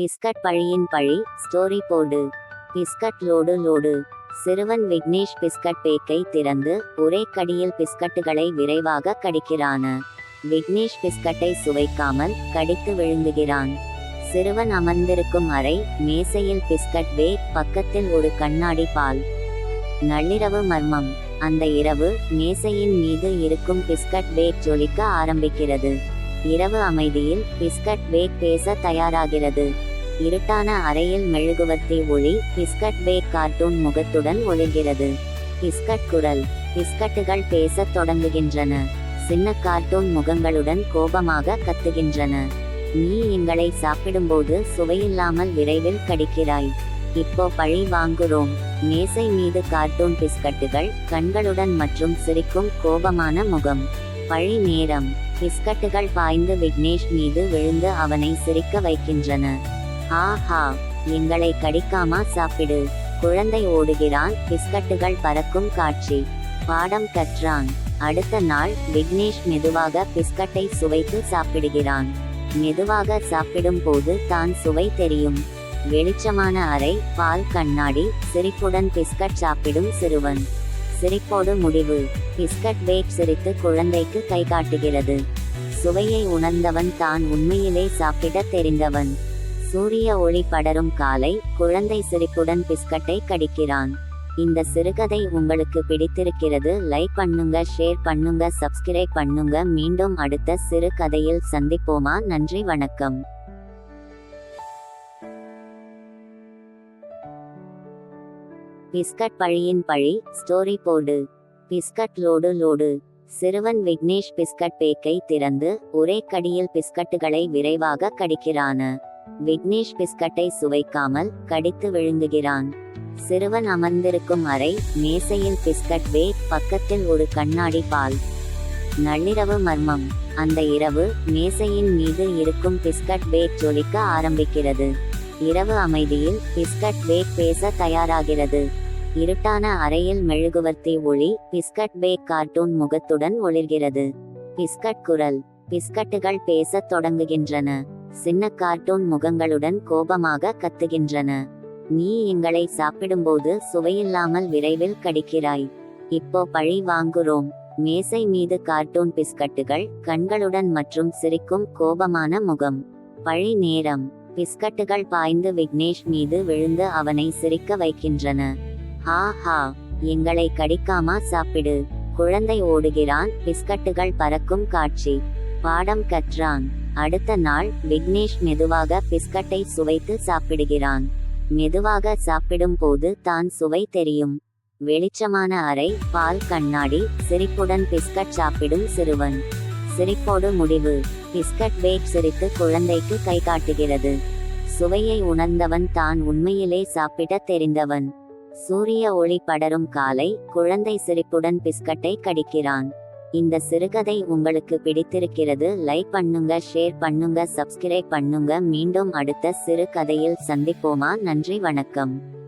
Biscuit பழியின் பழி story போடு. Biscuit load load. சிறுவன் விக்னேஷ் பிஸ்கட் பேக்கை திறந்து ஒரே கடியில் பிஸ்கட்டுகளை விரைவாக கடிக்கிறான. விக்னேஷ் பிஸ்கட்டை சுவைக்காமல் கடித்து விழுங்குகிறான் சிறுவன் அமர்ந்திருக்கும் அறை மேசையில் பிஸ்கட் பேக் பக்கத்தில் ஒரு கண்ணாடி பால். நள்ளிரவு மர்மம். அந்த இரவு மேசையின் மீது இருக்கும் பிஸ்கட் பேக் ஜொலிக்க ஆரம்பிக்கிறது. இரவு அமைதியில் பிஸ்கட் பேக் பேச தயாராகிறது. இருட்டான அறையில் மெழுகுவர்த்தி ஒளி பிஸ்கட் பேக் கார்ட்டூன் முகத்துடன் ஒளிர்கிறது. பிஸ்கட் குரல் பிஸ்கட்டுகள் பேசத் தொடங்குகின்றன. சின்ன கார்ட்டூன் முகங்களுடன் கோபமாக கத்துகின்றன. நீ எங்களை சாப்பிடும்போது சுவையில்லாமல் விரைவில் கடிக்கிறாய். இப்போ பழி வாங்குறோம். மேசை மீது கார்ட்டூன் பிஸ்கட்டுகள் கண்களுடன் மற்றும் சிரிக்கும் கோபமான முகம். பழி நேரம். பிஸ்கட்டுகள் பாய்ந்து விக்னேஷ் மீது விழுந்து அவனை சிரிக்க வைக்கின்றன. ஆஹா எங்களை கடிக்காமா சாப்பிடு. குழந்தை ஓடுகிறான் பிஸ்கட்டுகள் பறக்கும் காட்சி. பாடம் கற்றான். அடுத்த நாள் விக்னேஷ் மெதுவாக பிஸ்கட்டை சுவைத்து சாப்பிடுகிறான். மெதுவாக சாப்பிடும் போது தான் சுவை தெரியும். வெளிச்சமான அறை பால் கண்ணாடி சிரிப்புடன் பிஸ்கட் சாப்பிடும் சிறுவன். சிரிப்போடு முடிவு. பிஸ்கட் பேக் சிரித்து குழந்தைக்கு கை காட்டுகிறது. சுவையை உணர்ந்தவன் தான் உண்மையிலே சாப்பிட தெரிந்தவன். சூரிய ஒளி படரும் காலை குழந்தை சிரிப்புடன் பிஸ்கட்டை கடிக்கிறான். இந்த சிறுகதை உங்களுக்கு பிடித்திருக்கிறது லைக் பண்ணுங்க ஷேர் பண்ணுங்க சப்ஸ்கிரைப் பண்ணுங்க. மீண்டும் அடுத்த சிறுகதையில் சந்திப்போமா? நன்றி வணக்கம். பிஸ்கட் பழியின் பழி ஸ்டோரி போடு. Biscuit load load. சிறுவன் விக்னேஷ் பிஸ்கட் பேக்கை திறந்து ஒரே கடியில் பிஸ்கட்டுகளை விரைவாக கடிக்கிறான. விக்னேஷ் பிஸ்கட்டை சுவைக்காமல் கடித்து விழுங்குகிறான். சிறுவன் அமர்ந்திருக்கும் அறை மேசையில் பிஸ்கட் பேக் பக்கத்தில் ஒரு கண்ணாடி பால். நள்ளிரவு மர்மம். அந்த இரவு மேசையின் மீது இருக்கும் பிஸ்கட் பேக் ஜொலிக்க ஆரம்பிக்கிறது. இரவு அமைதியில் பிஸ்கட் பேக் பேச தயாராகிறது. இருட்டான அறையில் மெழுகுவர்த்தி ஒளி பிஸ்கட் பேக் கார்ட்டூன் முகத்துடன் ஒளிர்கிறது. பிஸ்கட் குரல் பிஸ்கட்டுகள் பேசத் தொடங்குகின்றன. சின்ன கார்ட்டூன் முகங்களுடன் கோபமாக கத்துகின்றன. நீ எங்களை சாப்பிடும்போது சுவையில்லாமல் விரைவில் கடிக்கிறாய். இப்போ பழி வாங்குறோம். மேசை மீது கார்ட்டூன் பிஸ்கட்டுகள் கண்களுடன் மற்றும் சிரிக்கும் கோபமான முகம். பழி நேரம். பிஸ்கட்டுகள் பாய்ந்து விக்னேஷ் மீது விழுந்து அவனை சிரிக்க வைக்கின்றன. ஹா எங்களை கடிக்காமா சாப்பிடு. குழந்தை ஓடுகிறான் பிஸ்கட்டுகள் பறக்கும் காட்சி. பாடம் கற்றான். அடுத்த நாள் விக்னேஷ் மெதுவாக பிஸ்கட்டை சுவைத்து சாப்பிடுகிறான். மெதுவாக சாப்பிடும் போது தான் சுவை தெரியும். வெளிச்சமான அறை பால் கண்ணாடி சிரிப்புடன் பிஸ்கட் சாப்பிடும் சிறுவன். சிரிப்போடு முடிவு. பிஸ்கட் பேக் சிரித்து குழந்தைக்கு கை காட்டுகிறது. சுவையை உணர்ந்தவன் தான் உண்மையிலே சாப்பிட தெரிந்தவன். சூரிய ஒளி படரும் காலை குழந்தை சிரிப்புடன் பிஸ்கட்டை கடிக்கிறான். இந்த சிறுகதை உங்களுக்கு பிடித்திருக்கிறது லைக் பண்ணுங்க ஷேர் பண்ணுங்க சப்ஸ்கிரைப் பண்ணுங்க. மீண்டும் அடுத்த சிறு கதையில் சந்திப்போமா? நன்றி வணக்கம்.